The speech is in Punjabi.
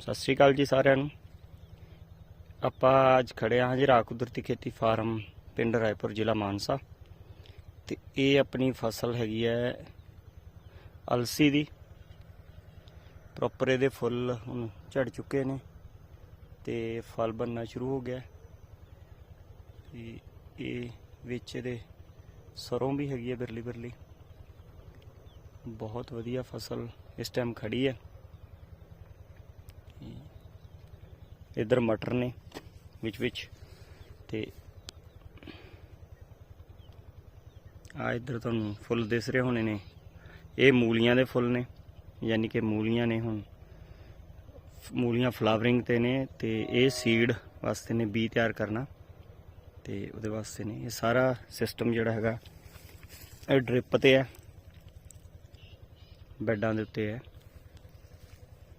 ਸਤਿ ਸ਼੍ਰੀ ਅਕਾਲ ਜੀ ਸਾਰਿਆਂ ਨੂੰ। ਆਪਾਂ ਅੱਜ ਖੜੇ ਹਾਂ ਜੀ ਰਾਕ ਕੁਦਰਤੀ ਖੇਤੀ ਫਾਰਮ ਪਿੰਡ ਰਾਏਪੁਰ, ਜ਼ਿਲ੍ਹਾ ਮਾਨਸਾ। ਤੇ ਇਹ ਆਪਣੀ ਫਸਲ ਹੈਗੀ ਹੈ ਅਲਸੀ ਦੀ। ਪ੍ਰੋਪਰ ਇਹਦੇ ਫੁੱਲ ਹੁਣ ਝੜ ਚੁੱਕੇ ਨੇ ਤੇ ਫਲ ਬੰਨਣਾ ਸ਼ੁਰੂ ਹੋ ਗਿਆ। ਤੇ ਇਹ ਵਿੱਚ ਇਹਦੇ ਸਰੋਂ ਵੀ ਹੈਗੀ ਹੈ ਬਿਰਲੀ ਬਿਰਲੀ ਬਹੁਤ ਵਧੀਆ ਫਸਲ ਇਸ ਟਾਈਮ ਖੜੀ ਹੈ। ਇਧਰ ਮਟਰ ਨੇ, ਵਿੱਚ ਵਿੱਚ, ਤੇ ਆ ਇਧਰ ਤੁਹਾਨੂੰ ਫੁੱਲ ਦਿਸ ਰਹੇ ਹੋਣੇ ਨੇ। ਇਹ ਮੂਲੀਆਂ ਦੇ ਫੁੱਲ ਨੇ, ਯਾਨੀ ਕਿ ਮੂਲੀਆਂ ਨੇ ਹੁਣ। ਮੂਲੀਆਂ ਫਲਾਵਰਿੰਗ ਤੇ ਨੇ, ਤੇ ਇਹ ਸੀਡ ਵਾਸਤੇ ਨੇ ਬੀ ਤਿਆਰ ਕਰਨਾ। ਤੇ ਉਹਦੇ ਵਾਸਤੇ ਨੇ, ਇਹ ਸਾਰਾ ਸਿਸਟਮ ਜਿਹੜਾ ਹੈਗਾ, ਇਹ ਡ੍ਰਿਪ ਤੇ ਹੈ। ਬੈੱਡਾਂ ਦੇ ਉੱਤੇ ਹੈ।